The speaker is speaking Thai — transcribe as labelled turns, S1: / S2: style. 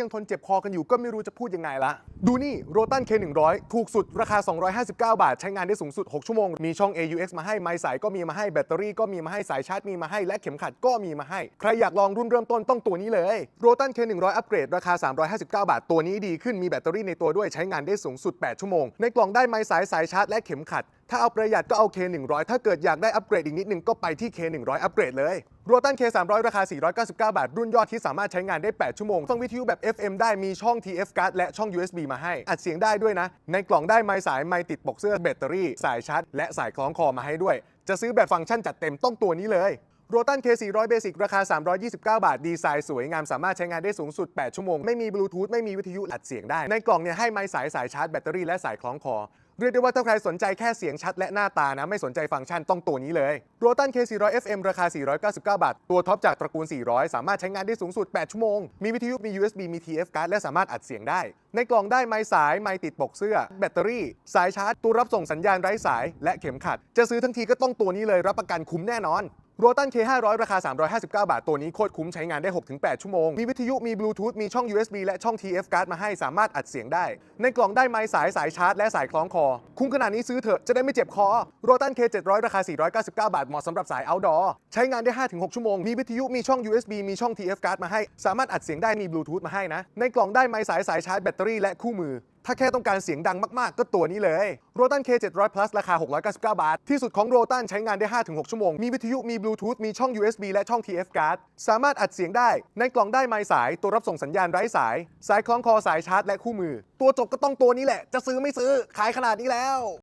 S1: ยังทนเจ็บคอกันอยู่ก็ไม่รู้จะพูดยังไงละ ดูนี่โรตัน K100 ถูกสุดราคา 259 บาท ใช้งานได้สูงสุด 6 ชั่วโมง มีช่อง AUX มาให้ ไม้สายก็มีมาให้ แบตเตอรี่ก็มีมาให้ สายชาร์จมีมาให้ และเข็มขัดก็มีมาให้ ใครอยากลองรุ่นเริ่มต้นต้องตัวนี้เลยโรตัน K100 อัปเกรดราคา 359 บาท ตัวนี้ดีขึ้นมีแบตเตอรี่ในตัวด้วยใช้งานได้สูงสุด 8 ชั่วโมง ในกล่องได้ไม้สายสายชาร์จและเข็มขัด ถ้าเอาประหยัดก็เอา K100 ถ้าเกิดอยากได้อัปเกรดอีกนิดนึงก็ไปที่ K100 อัปเกรดเลยโรตัน K300 ราคา 499 บาท รุ่นยอดที่สามารถใช้งานได้ 8 ชั่วโมง ฟังวิทยุแบบ FM ได้มีช่อง TF card และช่อง USB มาให้ อัดเสียงได้ด้วยนะ ในกล่องได้ไม้สายไม้ติดปกเสื้อแบตเตอรี่ สายชาร์จ และสายคล้องคอมาให้ด้วย จะซื้อแบบฟังก์ชันจัดเต็มต้องตัวนี้เลยโรตัน K400 Basic ราคา 329 บาท ดีไซน์สวยงาม สามารถใช้งานได้สูงสุด 8 ชั่วโมง ไม่มีบลูทูธ ไม่มีวิทยุอัดเสียงได้ ในกล่องเนี่ยให้ไม้สายสายชาร์จแบตเตอรี่และสายคล้องคอ เรียกได้ว่าถ้าใครสนใจแค่เสียงชัดและหน้าตานะ ไม่สนใจฟังก์ชันต้องตัวนี้เลยโรตัน K400 FM ราคา 499 บาท ตัวท็อปจากตระกูล 400 สามารถใช้งานได้สูงสุด 8 ชั่วโมง มีวิทยุ มี USB มี TF card และสามารถอัดเสียงได้ ในกล่องได้ไม้สาย ไม้ติดปกเสื้อ แบตเตอรี่ สายชาร์จ ตัวรับส่งสัญญาณไร้สาย และเข็มขัด จะซื้อทั้งทีก็ต้องตัวนี้เลยรับประกันคุ้มแน่นอน โรตัน K500 ราคา 359 บาท ตัวนี้โคตรคุ้มใช้งานได้ 6-8 ชั่วโมง มีวิทยุ มีบลูทูธ มีช่อง USB และช่อง TF card มาให้สามารถอัดเสียงได้ ในกล่องได้ไม้สายสายชาร์จ และสายคล้องคอ คุ้มขนาดนี้ซื้อเถอะ จะได้ไม่เจ็บคอ โรตัน K700 ราคา 499 บาท เหมาะสำหรับสาย outdoor ใช้งานได้ 5-6 ชั่วโมง มีวิทยุ มีช่อง USB มีช่อง TF card มาให้ สามารถอัดเสียงได้ มีบลูทูธมาให้นะ ในกล่องได้ไม้สายสายชาร์จแบตเตอรี่และคู่มือ ถ้าแค่ต้องการเสียงดังมากๆ ก็ตัวนี้เลยโรตัน K700 Plus ราคา 699 บาท ที่สุดของโรตันใช้งานได้ 5-6 ชั่วโมง มีวิทยุ มีบลูทูธ มีช่อง USB และช่อง TF card สามารถอัดเสียงได้ ในกล่องได้ไม้สาย ตัวรับส่งสัญญาณไร้สาย สายคล้องคอสายชาร์จและคู่มือ ตัวจบก็ต้องตัวนี้แหละ จะซื้อไม่ซื้อ ขายขนาดนี้แล้ว